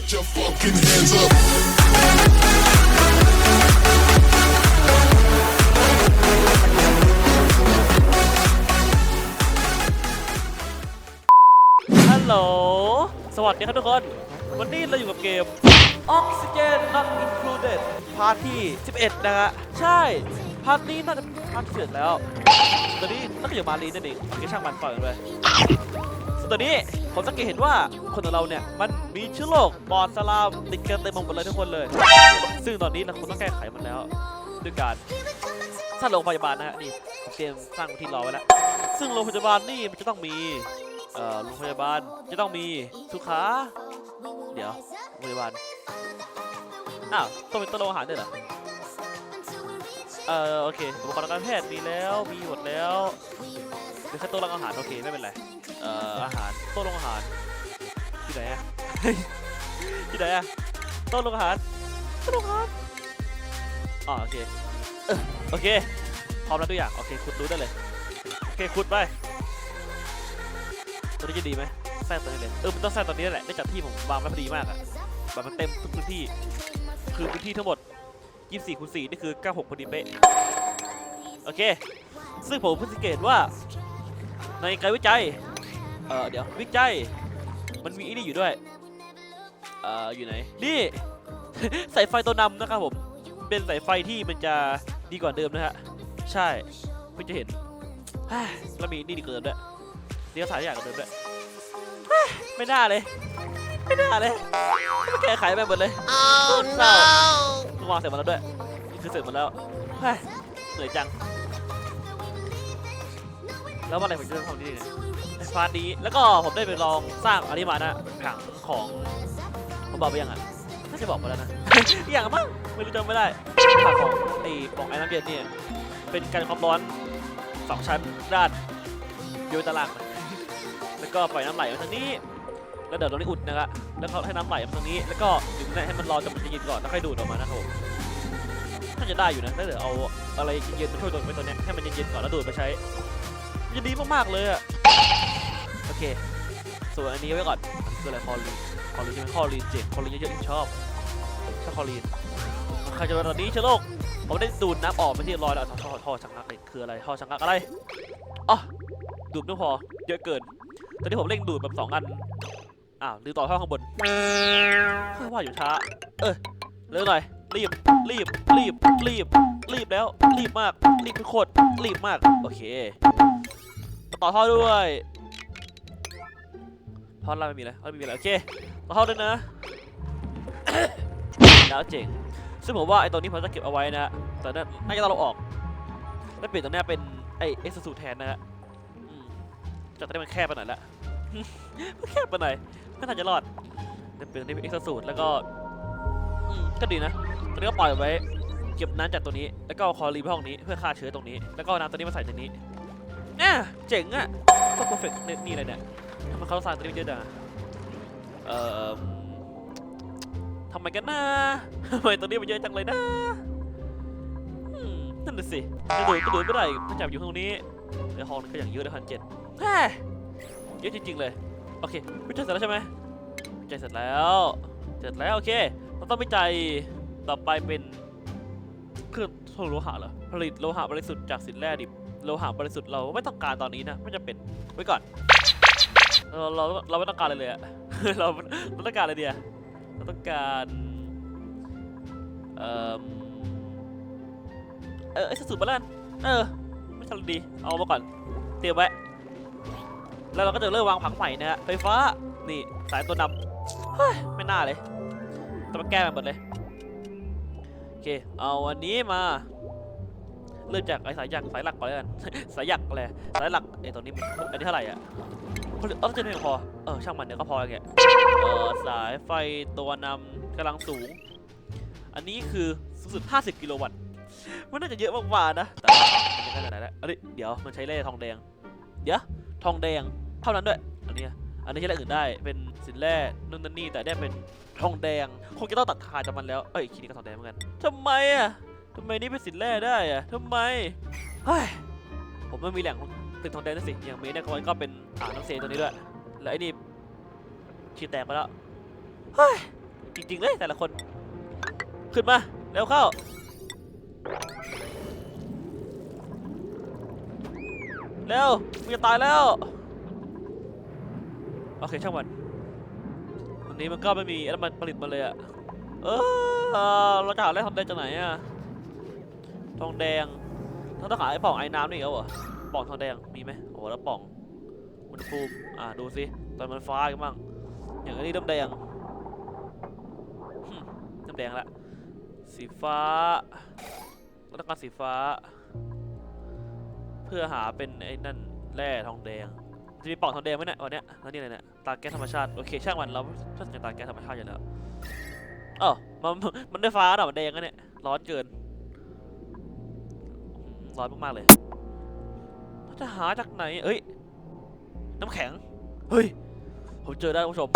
Get your fucking hands up. ฮัลโหล สวัสดีครับทุกคน วันนี้เราอยู่กับเกม Oxygen Not Included พาร์ทที่ 11 นะฮะ ใช่ พาร์ทนี้น่าจะเป็นพาร์ทที่11แล้ว ตอนนี้น่าจะอยู่มาลีนั่นเองเก็ช่างมันปล่อยมันไปส่วนตอนนี้ ผมสังเกตเห็นว่าคนของเราเนี่ยมันมีเชื้อโรคปอดสลามติดกันเต็มหมดเลยทุกคนเลย ซึ่งตอนนี้เราคงต้องแก้ไขมันแล้วด้วยการสร้างโรงพยาบาลนะฮะนี่เตรียมสร้างที่รอไว้แล้ว ซึ่งโรงพยาบาลนี่มันจะต้องมีเอ่อโรงพยาบาลจะต้องมีสุขาเดี๋ยวโรงพยาบาลอ้าวต้องเป็นต้นโรงอาหารด้วยเหรอเอ่อโอเคอุปกรณ์การแพทย์มีแล้วมีหมดแล้ว หลือแค่โต๊ะโรงอาหารโอเคไม่เป็นไรเอ่ออาหารโต๊ะโรงอาหารที่ไหนอะที่ไหนอะโต๊ะโรงอาหารโต๊ะโรงอาหารอ๋อโอเคเออโอเคพร้อมแล้วทุกอย่างโอเคขุดรู้ได้เลยโอเคขุดไปตัวนี้จะดีไหมแทรกตัวนี้เลยเออมันต้องแทรกตัวนี้แหละได้จากที่ผมวางไว้พอดีมากอะแบบมันเต็มทุกพื้นที่คือพื้นที่ทั้งหมด 24คูณ4นี่คือ 96พอดีเป๊ะโอเค ซึ่งผมเพิ่งสังเกตว่า ในการวิจัย เออเดี๋ยววิจัย มันมีไอ้นี่อยู่ด้วย เอ่ออยู่ไหน นี่ สายไฟตัวนำนะครับผม เป็นสายไฟที่มันจะดีกว่าเดิมนะฮะ ใช่เพิ่งจะเห็นแล้วมีนี่ดีเกินด้วยเดี๋ยวถ่ายอย่างกับเดิมด้วยเฮ้ยไม่น่าเลย ไม่น่าเลยไม่แก้ไขไปหมดเลย Oh เศร้า no! เพิ่งวางเสร็จหมดแล้วด้วยนี่คือเสร็จหมดแล้วเฮ้ยเหนื่อยจัง แล้วเมื่อไหรผมจะเริ่มทำนี่เนี่ยในพาร์ทนี้แล้วก็ผมได้ไปลองสร้างอันนี้มานะผังของผมบอกไปยังอะน่าจะบอกไปแล้วนะอีกอย่างมั้งไม่รู้จำไม่ได้ผังของไอ้ปล่องไอ้น้ำเย็นเนี่ยเป็นการความร้อนสองชั้นด้านโยนตารางนะแล้วก็ปล่อยน้ำไหลมาทางนี้แล้วเดี๋ยวตรงนี้อุดนะครับแล้วก็ให้น้ำไหลมาทางนี้ แล้วก็ดึงนี่ให้มันร้อนจนมันจะเย็นก่อนแล้วค่อยดูดออกมานะครับผมน่าจะได้อยู่นะถ้าเดี๋ยวเอาอะไรเย็นๆมาช่วยดูดไว้ตัวเนี้ยให้มันเย็นๆก่อนแล้วดูดไปใช้มัน จะดีมากๆเลยอะโอเค ส่วนอันนี้ไว้ก่อนคืออะไรคอลีนคอลีนใช่ไหมคอลีนเจ๋งคอลีนเยอะๆที่ชอบชอบคอลีนใครจะมาตอนนี้เชื้อโรคผมได้ดูดน้ำออกไปที่เรียบร้อยแล้วท่อท่อชังงักเลยคืออะไรท่อชังงักอะไรอ๋อดูดไม่พอเยอะเกิน ตอนนี้ผมเร่งดูดแบบสองอันอ้าวลืมต่อท่อข้างบนเพื่อว่าอยู่ช้าเออเร็วหน่อย รีบ รีบ รีบ รีบ รีบแล้ว รีบมาก รีบโคตรรีบมาก โอเค ต่อท่อด้วยท่อล่างไม่มีแล้วไม่มีแล้วโอเค ต่อท่อด้วยนะ แล้วเจ๋ง ซึ่งผมว่าไอ้ตัวนี้ผมจะเก็บเอาไว้นะฮะแต่น่าจะต้องเราออก แล้วเปลี่ยนตัวนี้เป็นไอเอ็กซ์สูแทนนะฮะจากตอนนี้มันแคบไปหน่อยละมันแคบไปหน่อยไม่น่าจะรอดแต่เป็นนี่เป็นเอ็กซ์สูตรแล้วก็ก็ดีนะ ตอนนี้ก็ปล่อยไว้ เก็บน้ำจากตัวนี้ แล้วก็เอาคอรีไปห้องนี้เพื่อฆ่าเชื้อตรงนี้ แล้วก็เอาน้ำตัวนี้มาใส่ตรงนี้เนี่ยเจ๋งอะก็เพอร์เฟกต์นี่เลยเนี่ยทำไมเขาสร้างตัวนี้เยอะจังเอ่อทำไมกันนะทำไมตัวนี้มันเยอะจังเลยนะนั่นน่ะสิจะดูดก็ดูดไม่ได้ถ้าจับอยู่ตรงนี้เดี๋ยวห้องก็อย่างเยอะเลยพันเจ็ดแฮ่เยอะจริงๆเลย โอเควิจัยเสร็จแล้วใช่ไหมวิจัยเสร็จแล้ว เสร็จแล้วโอเคเราต้องวิจัย ต่อไปเป็นเครื่องทนโลหะเหรอผลิตโลหะบริสุทธิ์จากสินแร่ดิบโลหะบริสุทธิ์เราไม่ต้องการตอนนี้นะไม่จำเป็นไว้ก่อนเราเราเราไม่ต้องการอะไรเลยอะเราเราต้องการอะไรเดียเราต้องการเออเออไอ้สุดๆมาแล้วกันเออไม่ทันดีเอามาก่อนเตรียมไว้แล้วเราก็จะเริ่มวางผังใหม่นะฮะไฟฟ้านี่สายตัวนำเฮ้ยไม่น่าเลยต้องมาแก้มันหมดเลย เค เอาอันนี้มา เริ่มจากไอ้สายยักสายหลักก่อนเลยกัน สายยักอะไรสายหลักไอ้ตัวนี้มันอันนี้เท่าไหร่อะผลิตออจนไม่พอ เออช่างมันเดี๋ยวก็พอแกเออสายไฟตัวนำกำลังสูง อันนี้คือสูงสุด 50 กิโลวัตต์ มันน่าจะเยอะมากๆนะ แต่ว่ามันยังไงไหนแล้วอันนี้เดี๋ยวมันใช้แร่ทองแดง เดี๋ยวทองแดงเท่านั้นด้วย อันนี้อันนี้ใช้แร่อื่นได้ เป็นสินแร่นู่นนั่นนี่แต่เนี่ยเป็น ทองแดง คงจะต้องตัดขาดจากมันแล้ว เอ้ยคีนี้ก็ทองแดงเหมือนกันทำไมอะทำไมนี่เป็นสินแร่ได้อะทำไมเฮ้ยผมไม่มีแหล่งผลิตทองแดงนั่นสิอย่างเมเนี่ยก็มันก็เป็นอ่างน้ำเซตัวนี้ด้วยแล้วไอ้นี่ขีแตกไปแล้วเฮ้ยจริงๆเลยแต่ละคน ขึ้นมาเร็วเข้าเร็วมึงจะตายแล้ว โอเคช่างมัน นี้มันก็ไม่มีน้ำมันผลิตมาเลยอะเออเราจะหาแร่ทองแดงจากไหนอะทองแดงเราต้องหาไอ้ป่องไอ้น้ำนี่อีกแล้วเหรอป่องทองแดงมีไหมโอ้โหแล้วป่องอุณหภูมิอ่าดูสิตอนมันฟ้ากันบ้างอย่างอันนี้น้ำแดงหึน้ำแดงละสีฟ้าเราต้องการสีฟ้า เพื่อหาเป็นไอ้นั่นแร่ทองแดง จะมีปล่องทองแดงไหมเนี่ยวันเนี้ยแล้วนี่อะไรเนี่ยตาแก๊สธรรมชาติ โอเคช่างมันเราช่างจากตาแก๊สธรรมชาติอยู่แล้วเออมันมันได้ฟ้าหน่ะมันแดงกันเนี่ยร้อนเกิน ร้อนมากๆเลยจะหาจากไหนเอ้ย น้ำแข็ง เฮ้ย ผมเจอได้คุณผู้ชม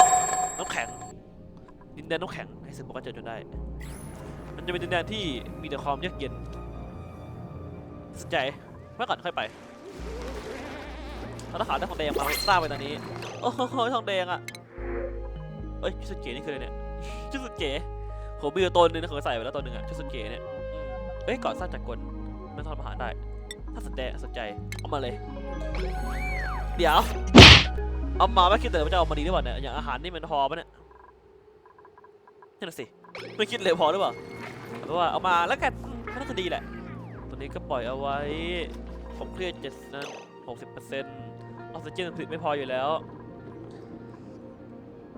น้ำแข็ง ดินแดนน้ำแข็งให้สึกบอกว่าเจอจนได้ มันจะเป็นดินแดนที่มีแต่ความเยือกเย็นสนใจเมื่อก่อนค่อยไป เราต้องหาได้ทองแดงมาสร้างไปตอนนี้ โอ้โหทองแดงอะเอ้ยชุดสุดเก๋นี่คืออะไรเนี่ยชุดสุดเก๋ผมมีตัวนึงนะผมใส่ไปแล้วตัวหนึงอะชุดสุดเก๋เนี่ยเอ้ยก่อนสร้างจากกลไม่ต้องทำอาหารได้ ถ้าสนใจสนใจเอามาเลย เดี๋ยว เอามาไม่คิดเลยว่าจะเอามาดีหรือเปล่าเนี่ยอย่างอาหารนี่มันพอปะเนี่ยนั่นนะสิไม่คิดเลยพอหรือเปล่าแต่ว่าเอามาแล้วกันน่าจะดีแหละตัวนี้ก็ปล่อยเอาไว้ผมเครียดเจ็ดนั้นหกสิบเปอร์เซ็นต์ ออกซิเจนผลิตไม่พออยู่แล้ว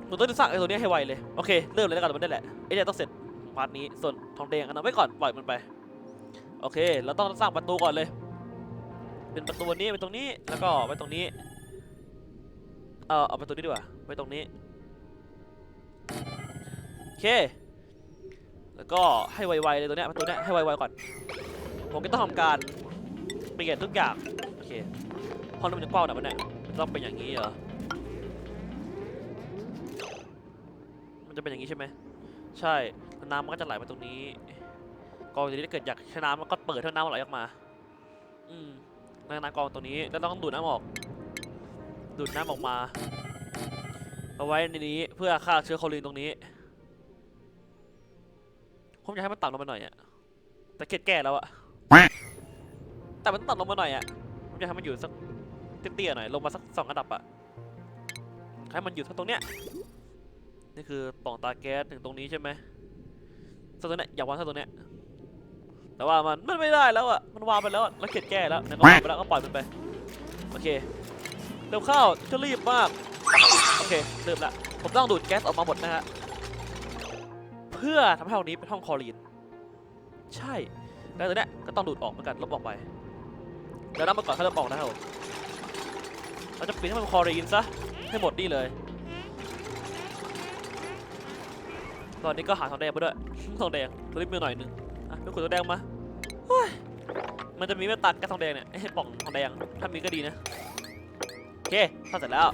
หนูต้องสร้างไอ้ตัวนี้ให้ไวเลย โอเค เริ่มเลยแล้วกันมันได้แหละไอ้เนี่ยต้องเสร็จพาร์ทนี้ ส่วนทองแดงอันนั้นไว้ก่อน ปล่อยมันไป โอเค เราต้องสร้างประตูก่อนเลย เป็นประตูนี้เป็นตรงนี้ แล้วก็ไว้ตรงนี้ เออเอาประตูนี้ดีกว่าไว้ตรงนี้ โอเค แล้วก็ให้ไวๆเลยตัวเนี้ยประตูเนี้ยให้ไวๆก่อน ผมก็ต้องทำการเปลี่ยนทุกอย่าง โอเค ห้องนี้มันจะกว้างหน่อยมันเนี่ยมันต้องเป็นอย่างนี้เหรอ มันจะเป็นอย่างนี้ใช่ไหม ใช่แล้วน้ำมันก็จะไหลมาตรงนี้ กองตัวนี้ถ้าเกิดอยากใช้น้ำมันก็เปิดให้น้ำมันไหลออกมา อืมแล้วน้ำกองตัวนี้แล้วต้องดูดน้ำออก ดูดน้ำออกมา เอาไว้ในนี้เพื่อฆ่าเชื้อโคลินตรงนี้ ผมอยากให้มันต่ำลงมาหน่อยอะแต่เกล็ดแก่แล้วอะแต่มันต่ำลงมาหน่อยอะผมอยากให้มันอยู่สัก เตี้ยๆหน่อยลงมาสักสองระดับอะให้มันอยู่สักตรงเนี้ยนี่คือป่องตาแก๊สถึงตรงนี้ใช่ไหมสักตรงเนี้ยอยากวางสักตรงเนี้ยแต่ว่ามันมันไม่ได้แล้วอะมันวางไปแล้วแล้วเกล็ดแก่แล้วเนี่ยก็วางไปแล้วก็ปล่อยมันไปโอเคเร็วเข้าจะรีบมากโอเคเริ่มละผมต้องดูดแก๊สออกมาหมดนะฮะเพื่อทำให้ห้องนี้เป็นห้องคอรีนใช่แล้วตัวเนี้ยก็ต้องดูดออกเหมือนกันลบออกไปเดี๋ยวนับมาก่อนถ้าลบออกนะครับ เราจะปิดให้มันคอรีนซะ ให้หมดนี่เลยตอนนี้ก็หาทองแดงมาด้วยทองแดงตัวนี้มีหน่อยนึงอะไปขุดทองแดงมามันจะมีเมตตาแก๊สทองแดงเนี่ยให้ป่องทองแดงถ้ามีก็ดีนะโอเคทำเสร็จแล้ว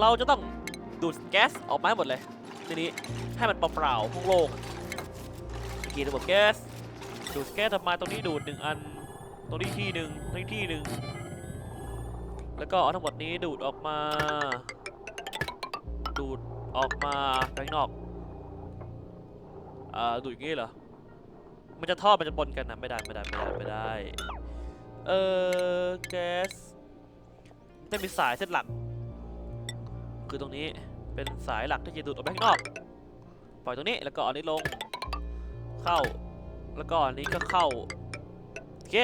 เราจะต้องดูดแก๊สออกมาให้หมดเลยทีนี้ให้มันเปล่าๆโล่งๆกี่ระบบแก๊สดูดแก๊สออกมาตรงนี้ดูดหนึ่งอัน ตรงนี้ที่หนึ่งตรงนี้ที่หนึ่งแล้วก็เอาทั้งหมดนี้ดูดออกมา ดูดออกมาไปข้างนอกอ่าดูดอย่างนี้เหรอ มันจะทอดมันจะปนกันนะไม่ได้ไม่ได้ไม่ได้ไม่ได้ เออแก๊สจะมีสายเส้นหลัก คือตรงนี้เป็นสายหลักที่จะดูดออกไปข้างนอก ปล่อยตรงนี้แล้วก็อันนี้ลง เข้า แล้วก็อันนี้ก็เข้า โอเค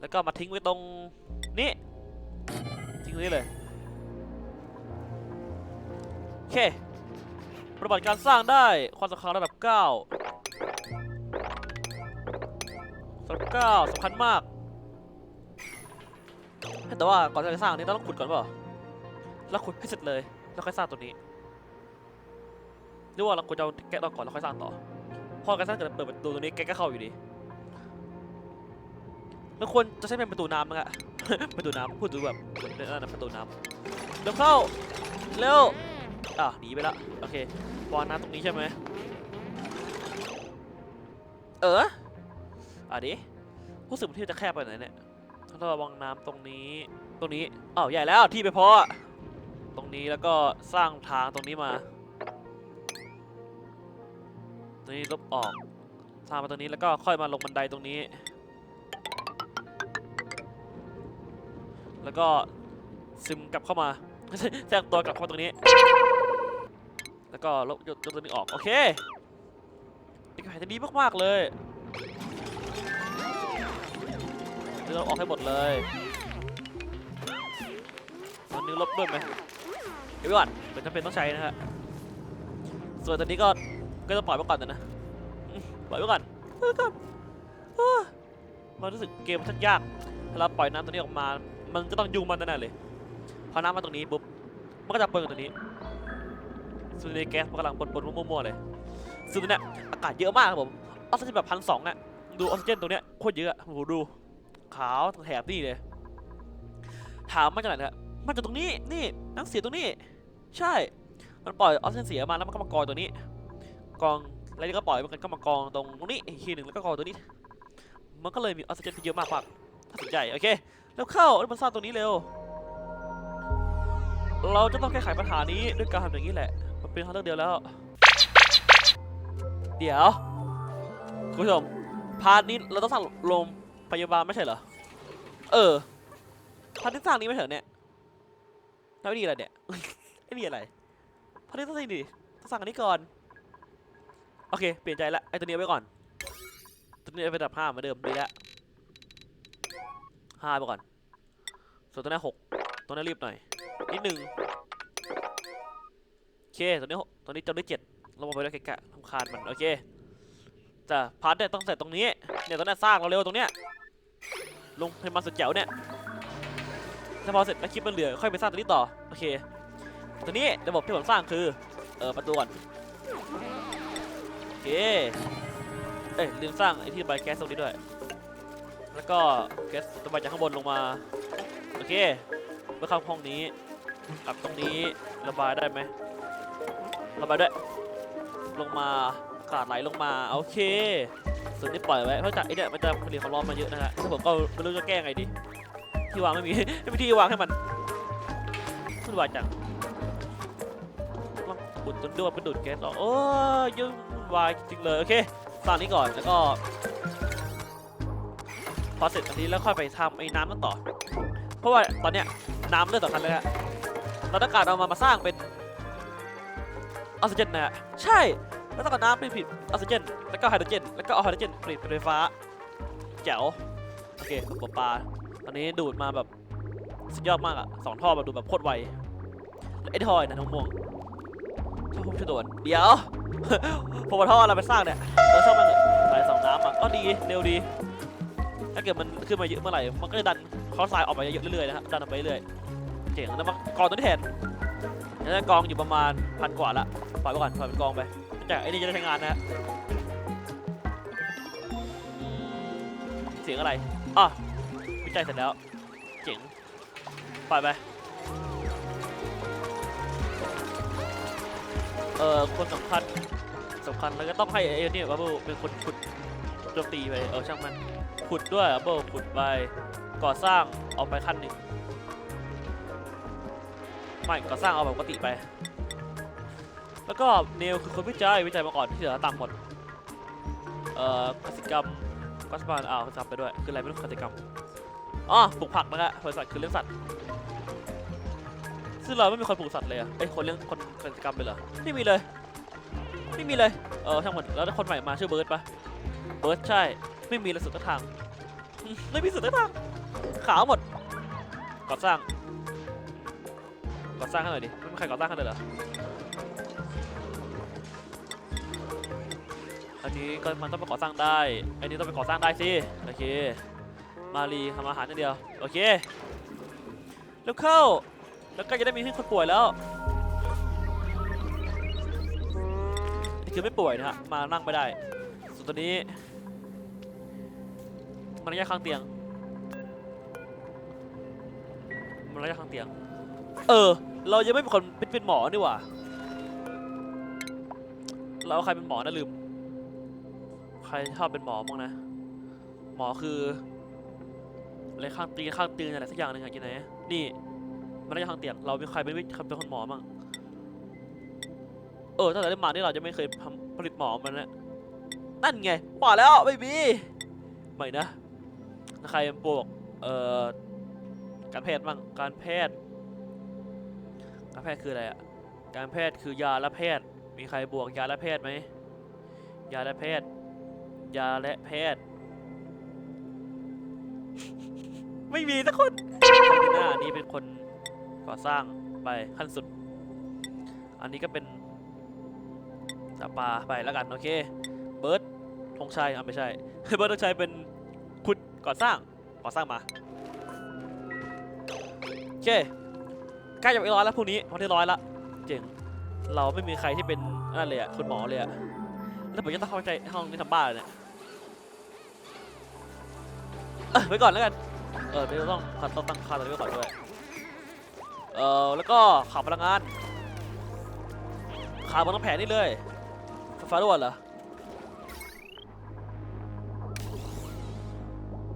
แล้วก็มาทิ้งไว้ตรงนี้ทิ้งนี้เลยโอเคปฏิบัติการสร้างได้ความสำคัญระดับ9ระดับ9สำคัญมากแต่ว่าก่อนจะสร้างนี้ต้องขุดก่อนเปล่าแล้วขุดให้เสร็จเลยแล้วค่อยสร้างตัวนี้หรือว่าเราควรจะแกะออกก่อนแล้วค่อยสร้างต่อพอการสร้างเกิดเปิดประตูตัวนี้แกะก็เข้าอยู่ดี แล้วควรจะใช้เป็นประตูน้ำมั้งอะ ประตูน้ำพูดถึงแบบเหมือนนั่นนะประตูน้ำเร็วเข้า เร็ว อะหนีไปละ โอเควางน้ำตรงนี้ใช่ไหม เอออะดิรู้สึกเหมือที่จะแคบไปไหนอยเนี่ยต้องระวังน้ำตรงนี้ ตรงนี้อ้าวใหญ่แล้วที่ไปพออะตรงนี้แล้วก็สร้างทางตรงนี้มา ตรงนี้ลบออกสร้างมาตรงนี้แล้วก็ค่อยมาลงบันไดตรงนี้ แล้วก็ซึมกลับเข้ามา แทรกตัวกลับเข้ามาตรงนี้ แล้วก็ลบยกตัวนี้ออก โอเคเป็นแผนที่ดีมากๆเลยเราออกให้หมดเลยมันนึงลบด้วยไหมเดี๋ยวไว้ก่อนเป็นจำเป็นต้องใช้นะฮะ ส่วนตัวนี้ก็ ก็จะปล่อยไว้ก่อนนะอืมปล่อยไว้ก่อนปล่อยไว้ก่อนเฮ้อมันรู้สึกเกมมันชักยากถ้าเราปล่อยน้ำตัวนี้ออกมา มันจะต้องยุงมันแน่ๆเลยพอน้ำมาตรงนี้ปุ๊บมันก็จะเปิดตัวนี้ส่วนในแก๊สมันกำลังปนๆมั่วๆเลยซึ่งเนี้ยอากาศเยอะมากครับผมออกซิเจนแบบพันสองอะดูออกซิเจนตรงเนี้ยโคตรเยอะอะโอ้โหดูขาวแถบนี่เลย ถามมาจากไหนเนี่ยมาจากตรงนี้นี่นังเสียตรงนี้ ใช่ มันปล่อยออกซิเจนเสียมาแล้วมันก็มากองตัวนี้ กองแล้วก็ปล่อยมันก็มากองตรงตรงนี้อีกทีหนึ่งแล้วก็กองตัวนี้ มันก็เลยมีออกซิเจนที่เยอะมากมากน่าสนใจโอเค แล้วเข้าแล้วมันสร้างตรงนี้เร็ว เราจะต้องแก้ไขปัญหานี้ด้วยการทำอย่างนี้แหละ มันเป็นทางเลือกเดียวแล้ว เดี๋ยวคุณผู้ชมพาร์ทนี้เราต้องสร้างโรงพยาบาลไม่ใช่เหรอ เออพาร์ทที่สร้างนี้ไม่ใช่เหรอเนี่ยแล้วนี่อะไรเนี่ยไอ้นี่อะไรพาร์ทนี้ต้องสร้างดิต้องสร้างอันนี้ก่อน โอเค เปลี่ยนใจละไอ้ตัวนี้เอาไว้ก่อน ตัวนี้เอาไปดับห้าเหมือนเดิมดีละ ห้าไปก่อน ส่วนตัวนี้หกตัวนี้รีบหน่อย นิดหนึ่งโอเคตัวนี้ตัวนี้จำได้เจ็ดเรามาไปด้วยแกะๆทำคาญมัน โอเคจะพาร์ทเนี่ยต้องใส่ตรงนี้ เนี่ยตรงเนี้สร้างเราเร็วตรงเนี้ย ลงให้มาสุดแจ๋วเนี่ยถ้าพอเสร็จแล้วคลิปมันเหลือค่อยไปสร้างตัวนี้ต่อ โอเค ตัวนี้ระบบที่ผมสร้างคือ เออประตูก่อนโอเค เอ้ยลืมสร้างไอ้ที่ระบแก๊สตรงนี้ด้วย แล้วก็แก๊สระบายจากข้างบนลงมา โอเคเมื่อเข้าห้องนี้กลับตรงนี้ระบายได้ไหมระบายด้วยลงมาขาดไหลลงมาโอเคส่วนนี้ปล่อยไว้เพราะจากไอ้เนี่ยมันจะผลิตควาร้อนมาเยอะนะฮะถ้าผมก็ไม่รู้จะแก้ไงดีที่วางไม่มีไม่มีที่วางให้มันวุ่นวายจังต้องอุดจนด้วยเป็นดูดแก๊สออกโอ้ยยุ่งวุ่นวายจริงเลยโอเคสร้างนี้ก่อนแล้วก็ พอเสร็จอันนี้แล้วค่อยไปทำไอ้น้ำนั่นต่อ เพราะว่าตอนเนี้ยน้ำเรื่องสำคัญเลยฮะเราต้องการเอามามาสร้างเป็นออกซิเจนนะฮะใช่แล้วต้องการน้ำเป็นผลิตออกซิเจน แล้วก็ไฮโดรเจน แล้วก็เอาไฮโดรเจนผลิตเป็นไฟฟ้าแจ๋วโอเคปลาปลาตอนนี้ดูดมาแบบสุดยอดมากอะสองท่อแบบดูแบบโคตรไวแล้วไอ้ท่อไอ้นะน้องม่วงท่อพุ่มชะโดดเดี๋ยวพอมาท่อเราไปสร้างเนี่ยเราชอบมันเถอะสายสองน้ำอะก็ดีเร็วดี ถ้าเกิดมันขึ้นมาเยอะเมื่อไหร่ มันก็จะดันเขาทรายออกไปเยอะๆเรื่อยๆนะฮะดันออกไปเรื่อยๆเจ๋งแล้วมากองตัวนี้แทนแล้วกองอยู่ประมาณพันกว่าละ ปล่อยไปก่อน ปล่อยเป็นกองไปแต่ไอ้นี่จะได้ใช้งานนะฮะเสียงอะไรอะวิจัยเสร็จแล้ว เจ๋ง ปล่อยไป เอ่อ คนสำคัญสำคัญแล้วก็ต้องให้ไอ้นี่บับเบิ้ลเป็นคนขุดโจมตีไป เออช่างมัน ขุดด้วยเบิลขุดไปก่อสร้างเอาไปขั้นหนึ่งไม่ก่อสร้างเอาแบบปกติไป แล้วก็เนลคือคนวิจัยวิจัยมาก่อนที่เหลือตามหมดเอ่อกสิกรรมกัสปานอ้าวกสิกรรมไปด้วยคืออะไรไม่รู้กสิกรรมอ๋อปลูกผักนะฮะบริษัทคือเลี้ยงสัตว์ซึ่งเราไม่มีคนปลูกสัตว์เลยอะเอ้ยคนเลี้ยงคนกสิกรรมไปเหรอไม่มีเลยไม่มีเลยเออช่างหมดแล้วคนใหม่มาชื่อเบิร์ดปะเบิร์ดใช่ ไม่มีเลยสุดทาง ไม่มีสุดทาง ขาวหมดก่อสร้างก่อสร้างให้หน่อยดิไม่มีใครก่อสร้างให้เลยเหรอ อันนี้ก็มันต้องไปก่อสร้างได้ อันนี้ต้องไปก่อสร้างได้สิ โอเค มารีทำอาหารอย่างเดียว โอเค แล้วเข้า แล้วก็จะได้มีที่คนป่วยแล้วนี่คือไม่ป่วยนะฮะ มานั่งไม่ได้ ส่วนตัวนี้ มันระยะข้างเตียง มันระยะข้างเตียง เออ เรายังไม่เป็นคนเป็นปนหมอนี่หว่า เราใครเป็นหมอนะลืม ใครชอบเป็นหมอบ้างนะ หมอคืออะไรข้างตีนข้างตีนอะไรสักอย่างหนึ่งอะกินไหนนี่ มันน่าจะทางเตียง เรามีใครเป็นวิใครเป็นคนหมอมั่งเออตั้งแต่ได้มานี่เราจะไม่เคยทำผลิตหมอมันนะนั่นไงบอกแล้วไม่มีไม่นะ ใครเป็นพวกเอ่อการแพทย์บ้างการแพทย์ การแพทย์คืออะไรอะการแพทย์คือยาและแพทย์ มีใครบวกยาและแพทย์ไหมยาและแพทย์ ยาและแพทย์ ไม่มีสักคนหน้านี้เป็นคนก่อสร้างไปขั้นสุด อันนี้ก็เป็นตาปลาไปแล้วกัน โอเค เบิร์ดธงชัยอะไม่ใช่ เบิร์ดธงชัยเป็น ก่อสร้างก่อสร้างมาโอเคใกล้จะไปร้อยแล้วพรุ่งนี้วันที่ร้อยละเจ๋งเราไม่มีใครที่เป็นนั่นเลยอะคุณหมอเลยอะแล้วผมจะต้องเข้าใจห้องนี้ทำบ้านเลยเนี่ยเอ้ยไว้ก่อนแล้วกันเออเดี๋ยวต้องต้องตั้งค่าตัวนี้ไว้ก่อนด้วยเออแล้วก็ขับพลังงานขาบนต้องแผงนี่เลยไฟฟ้าด่วนเหรอ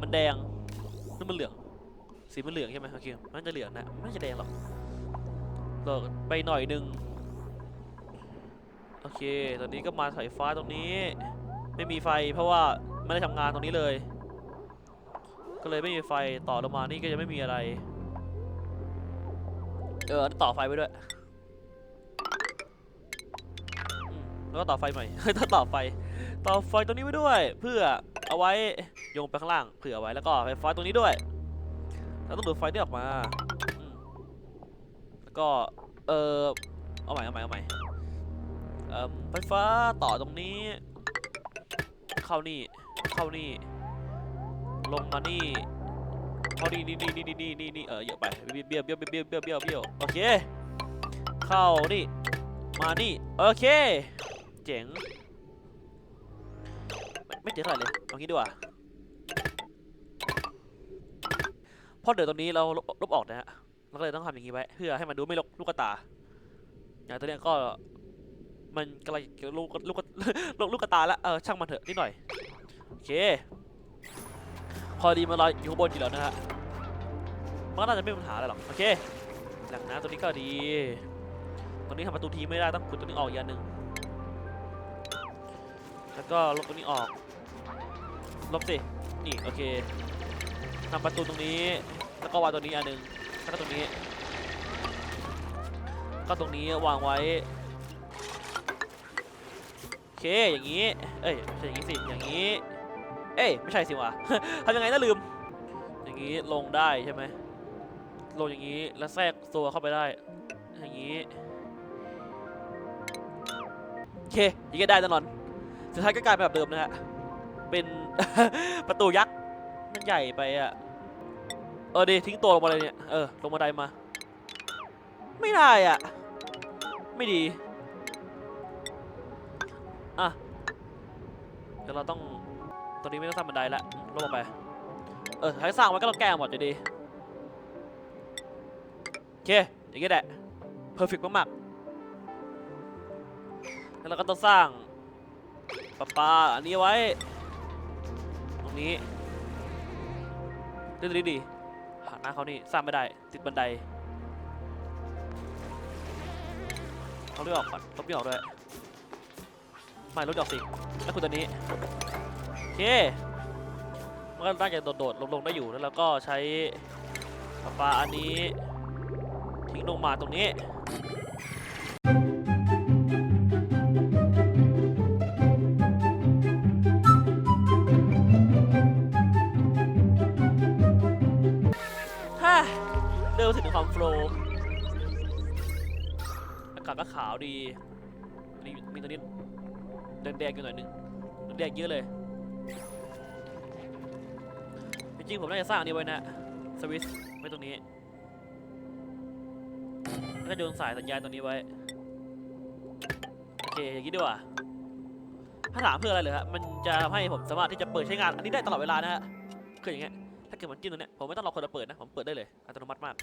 มันแดงนี่มันเหลือง สีมันเหลืองใช่ไหมโอเคมันจะเหลืองนะไม่น่าจะแดงหรอกเลิกไปหน่อยหนึง โอเค ตอนนี้ก็มาสายฟ้าตรงนี้ ไม่มีไฟเพราะว่าไม่ได้ทำงานตรงนี้เลย ก็เลยไม่มีไฟต่อลงมานี่ก็จะไม่มีอะไร เออต่อไฟไปด้วยแล้วก็ต่อไฟใหม่ ต้องต่อไฟ ต่อไฟตรงนี้ไว้ด้วย เพื่อเอาไว้โยงไปข้างล่างเผื่อไว้แล้วก็ไฟฟ้าตรงนี้ด้วยแล้วต้องดูดไฟนี่ออกมาแล้วก็เออเอาใหม่เอาใหม่เอาใหม่เอ่อไฟฟ้าต่อตรงนี้ เข้านี่เข้านี่ ลงมานี่เข้านี่นี่นี่นี่นี่นี่นี่เออเยอะไปเบี้ยวเบี้ยวเบี้ยวเบี้ยวเบี้ยวเบี้ยวโอเคเข้านี่มานี่โอเค เจ๋ง ไม่เจ๋งเท่าไหร่เลยเอางี้ดีกว่าเพราะเดี๋ยวตรงนี้เราลบออกนะฮะเราก็เลยต้องทำอย่างนี้ไว้เพื่อให้มันดูไม่ลกลูกกระตา อย่างตัวเนี้ยก็มันกำลังลูกลูกลูกลูกกระตาล้วเออช่างมันเถอะนิดหน่อยโอเค พอดีมันลอยอยู่ข้างบนอยู่แล้วนะฮะมันก็น่าจะไม่มีปัญหาอะไรหรอกโอเคหลังน้ำตัวนี้ก็ดีตรงนี้ทำประตูทีไม่ได้ต้องขุดตัวนี้ออกอีกอันหนึ่งแล้วก็ลบตัวนี้ออก ลบสิ นี่โอเคทำประตูตรงนี้ แล้วก็วางตัวนี้อันหนึ่งแล้วก็ตรงนี้ ก็ตรงนี้วางไว้ โอเค อย่างนี้ เอ้ยไม่ใช่อย่างนี้สิ อย่างนี้ เอ้ย ไม่ใช่สิวะทำยังไงน่าลืม อย่างนี้ลงได้ใช่ไหมลงอย่างนี้ แล้วแทรกตัวเข้าไปได้ อย่างนี้ โอเคย่างนี้ได้แน่นอน สุดท้ายก็กลายเป็นแบบเดิมนะฮะ เป็น ประตูยักษ์มันใหญ่ไปอะ เออดีทิ้งตัวลงมาเลยเนี่ย เออ ลงมาไดมา ไม่ได้อะ ไม่ดี อะ เดี๋ยวเราต้อง ตอนนี้ไม่ต้องสร้างบันไดละลงมาไป เออให้สร้างไว้ก็ต้องแก้หมดอยู่ดี โอเค อย่างงี้แหละ เพอร์เฟกมากๆแล้วเราก็ต้องสร้างปลาปลาอันนี้ไว้ ตรงนี้ดีดีดีหาหน้าเขานี่สร้างไม่ได้ ติดบันไดเขาเลือกออกก่อนลบไม่ออกด้วยไม่ลบออกสิแล้วคุณตัวนี้โอเคมันก็น่าจโดดๆลงๆได้อยู่แล้วเราก็ใช้ปลาปลาอันนี้ทิ้งลงมาตรงนี้ กาศก็ขาวดีมีมีตัวนี้แดงๆอยู่หน่อยนึงแดงเยอะเลย จริงๆผมน่าจะสร้างอันนี้ไว้นะ สวิสไว้ตรงนี้แล้วก็โยนสายสัญญาณตัวนี้ไว้ โอเค อย่างนี้ดีกว่าถ้าถามเพื่ออะไรเลยฮะ มันจะทำให้ผมสามารถที่จะเปิดใช้งาน อันนี้ได้ตลอดเวลานะฮะ คืออย่างเงี้ย ถ้าเกิดมันจิ้มตรงเนี้ย ผมไม่ต้องรอคนมาเปิดนะ ผมเปิดได้เลย อัตโนมัติมาก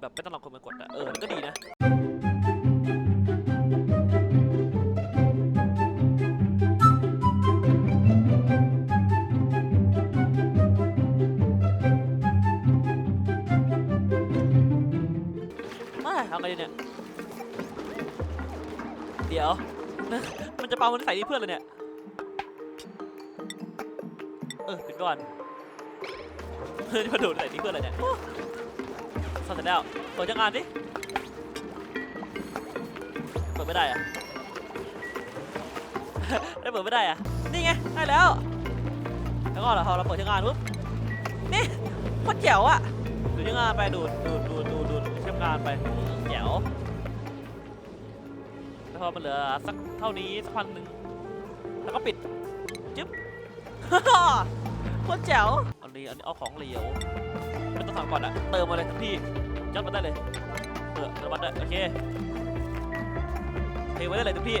แบบไม่ต้องรอคนมากดอะเออก็ดีนะ เดี๋ยว มันจะปามันใส่ที่เพื่อนเลยเนี่ย เออเปิดก่อนเฮ้ยมาดูดใส่ที่เพื่อนเลยเนี่ยซ่อนเสร็จแล้วเปิดจังงานดิเปิดไม่ได้อะได้เปิดไม่ได้อะนี่ไงได้แล้วแล้วก็เราเราเปิดใช้งานปุ๊บนี่โคตรแจ๋วอะดูดใช้งานไปดูดดูดดูดดูดดูดใช้งานไป พอมันเหลือสักเท่านี้สักพันหนึ่งแล้วก็ปิดจึ๊บโคตรแจ๋วอันนี้อันนี้เอาของเหลวไม่ต้องทำก่อนอะเติมมาเลยทุกที่ยัดมาได้เลยเออเติมมาได้โอเคเทไว้ได้เลยทุกที่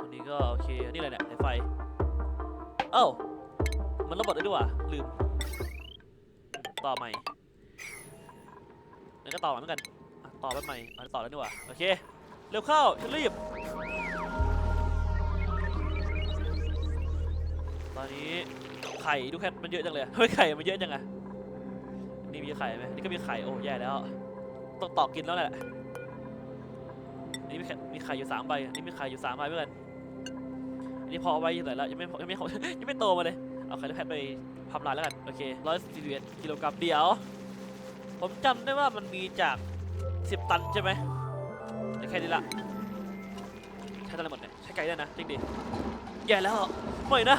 อันนี้ก็โอเคนี่อะไรเนี่ยสายไฟเอ้ามันระเบิดได้ด้วยว่ะลืมต่อใหม่ แล้วก็ต่อม่เหมือนกันอะต่อไปใหม่อะต่อแล้วนี่หว่าโอเคเร็วเข้าฉันรีบ ตอนนี้ไข่ดูแค่มันเยอะจังเลยเฮ้ยไข่มันเยอะจังอะนี่มีไข่ไหมนี่ก็มีไข่โอ้แย่แล้วต้องตอกกินแล้วแหละนี่มีไข่มีไข่อยู่สามใบนี่มีไข่อยู่สามใบเพื่อนอันนี้พอไว้ยู่ไหนแล้วยังไม่ยังไม่ยังไม่โตมาเลยเอาไข่ลูกแพทไปทำลายแล้วกันโอเคร้อยสี่สิบเอ็ดกิโลกรัมเดียว ผมจำได้ว่ามันมีจากสิบตันใช่ไหมแต่แค่นี้ละใช้อะไรหมดเนี่ยใช้ไก่ได้นะจริงดิแย่แล้วไม่นะ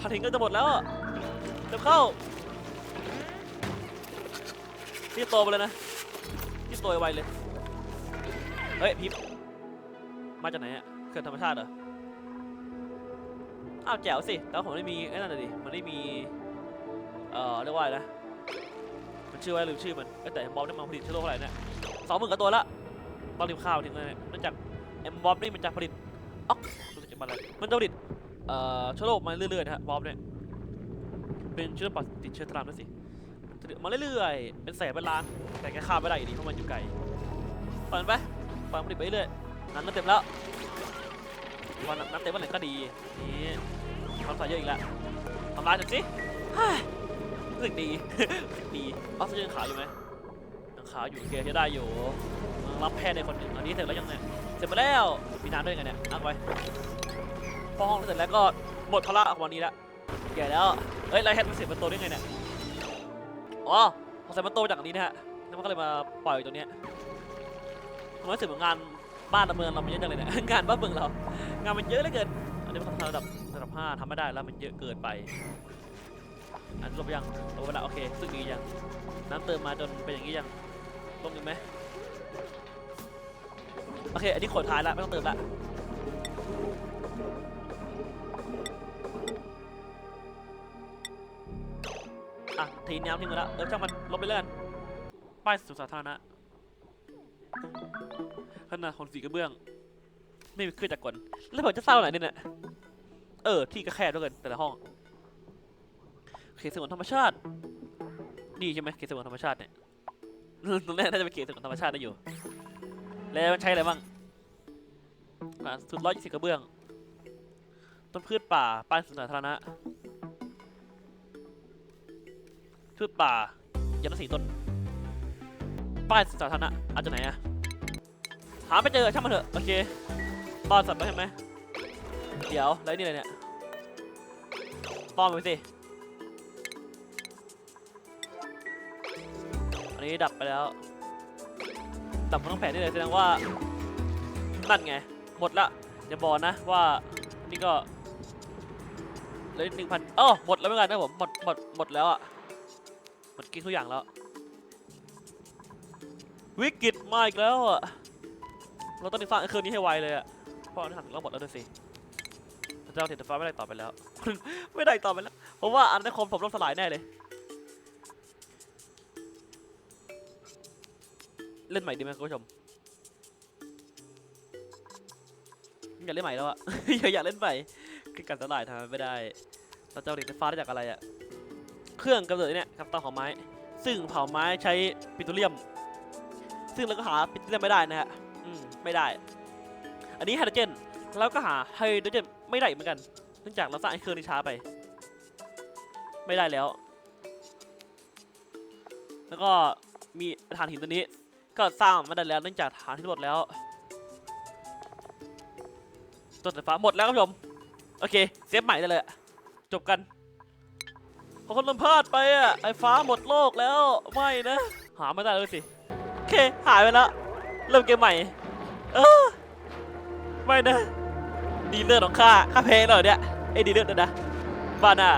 พาทิ้งก็จะหมดแล้วอะเร็วเข้ารีบโตไปเลยนะรีบโตไวเลยเฮ้ยพิบมาจากไหนอะเกิดธรรมชาติเหรออ้าวแจ๋วสิแล้วผมไม่มีไอ้นั่นน่ะดิมันไม่มีเอ่อเรียกว่าอะไรนะ มันชื่อว่าลืมชื่อมันเอ้ยแต่บอมได้มาผลิตเชื้อโรคอะไรเนี่ยสองหมื่นกว่าตัวละตองรีบข้าวทิ้งเลยเนี่ยเนื่องจากเอ็มบอมนี่มันจะผลิตอ๊อกรู้สึกจะมาอะไรมันจะผลิตเอ่อเชื้อโรคมาเรื่อยๆนะฮะบอมเนี่ยเป็นเชื้อปอดติดเชื้อตรามด้วยสิมาเรื่อยๆเป็นแสนเป็นล้านแต่แกฆ่าไม่ได้อยู่ดีเพราะมันอยู่ไกลปล่อยมันไปปล่อยมันผลิตไปเรื่อยๆนั้นมันเต็มแล้ววันน้ำเต็มวันไหนก็ดีนี่ความใส่เยอะอีกแล้วทำลายหน่อยสิ รู้สึกดีรู้สึกดีออกซิเจนขาวอยู่ไหมยังขาวอยู่โอเคใช้ได้อยู่รับแพทย์ในคนหนึ่งอันนี้เสร็จแล้วยังเนี่ยเสร็จไปแล้วมีน้ำด้วยไงเนี่ยนั่งไว้พอห้องเสร็จแล้วก็หมดภาระของวันนี้ละแก่แล้วเอ้ยไรแฮทมันเสร็จประตูได้ไงเนี่ยอ๋อพอใส่ประตูจากนนี้นะฮะแล้วมันก็เลยมาปล่อยตรงเนี้ยมันรู้สึกเหมือนงานบ้านละเมืองเรามันเยอะจังเลยเนี่ยงานบ้านเมืองเรา งานมันเยอะเหลือเกินอันนี้มันทำระดับระดับห้าทำไม่ได้แล้วมันเยอะเกินไป อันนี้ลบยังลบแล้วโอเคซึ่งดียัง น้ำเติมมาจนเป็นอย่างนี้ยังลงอีกไหมโอเค อันนี้ขนท้ายแล้วไม่ต้องเติมละอะทีน้ำทิ้งไปแล้วเออช่างมันลบไปเรื่อยกันป้ายสุสาธารณะขนาดคนสีกระเบื้อง ไม่มีเครื่องจักรกลแล้วผมจะเศร้าไหนเนี่ยเออที่ก็แคบด้วยกันแต่ละห้อง เขตสงวนธรรมชาติ นี่ใช่ไหมเขตสงวนธรรมชาติเนี่ยตรงแรกน่าจะเป็นเขตสงวนธรรมชาติได้อยู่ แล้วมันใช้อะไรบ้างอ่าสุดร้อยยี่สิบกระเบื้อง ต้นพืชป่าป้ายสวนสาธารณะพืชป่า ยันสีต้น ป้ายสาธารณะอาจจะไหนอะหาไม่เจอ ช่างมันเถอะ โอเคต้อนสัตว์ไปใช่ไหม เดี๋ยว แล้วนี่อะไรเนี่ยต้อนไปสิ นี้ดับไปแล้ว ดับมันต้องแผนนี่เลยแสดงว่า นั่นไง หมดละอย่าบอกนะว่า นี่ก็เหลยหนึ่งพันอ๋อหมดแล้วเหมือนกันนะผม หมด หมด หมดแล้วอะหมดกินทุกอย่างแล้ว วิกฤตมาอีกแล้วอะเราต้องสร้างไอ้เครื่องนี้ให้ไวเลยอะเพราะอันนี้หันเราหมดแล้วด้วยสิพระเจ้าเทนฟ้าไม่ได้ต่อไปแล้ว ไม่ได้ต่อไปแล้วผมว่าอันนี้คมผมต้องสลายแน่เลย เล่นใหม่ดีไหมคุณผู้ชมอยากเล่นใหม่แล้วอะอยากอยากเล่นใหม่คือการสลายทำไม่ได้พระเจ้าเทนฟ้าได้จากอะไรอะเครื่องกำเนิดเนี่ยครับเตาเผาไม้ ซึ่งเผาไม้ใช้ปิโตรเลียม ซึ่งเราก็หาปิโตรเลียมไม่ได้นะฮะอืมไม่ได้ อันนี้ไฮโดรเจนแล้วก็หาไฮโดรเจนไม่ได้เหมือนกัน เนื่องจากเราสร้างไอ้เครื่องนี้ช้าไป ไม่ได้แล้ว แล้วก็มีฐานหินตัวนี้ ก็สร้างมาได้แล้วเนื่องจากฐานที่หมดแล้วต้นไฟฟ้าหมดแล้วครับผมโอเคเซฟใหม่ได้เลยจบกันขอคนลำพลาดไปอะไฟฟ้าหมดโลกแล้วไม่นะหาไม่ได้เลยสิโอเคหายไปแล้วเริ่มเกมใหม่เออไม่นะดีเลือดของข้าข้าเพลงเหรอเนี่ยไอ้ดีเลือดนะนะบ้าน่ะ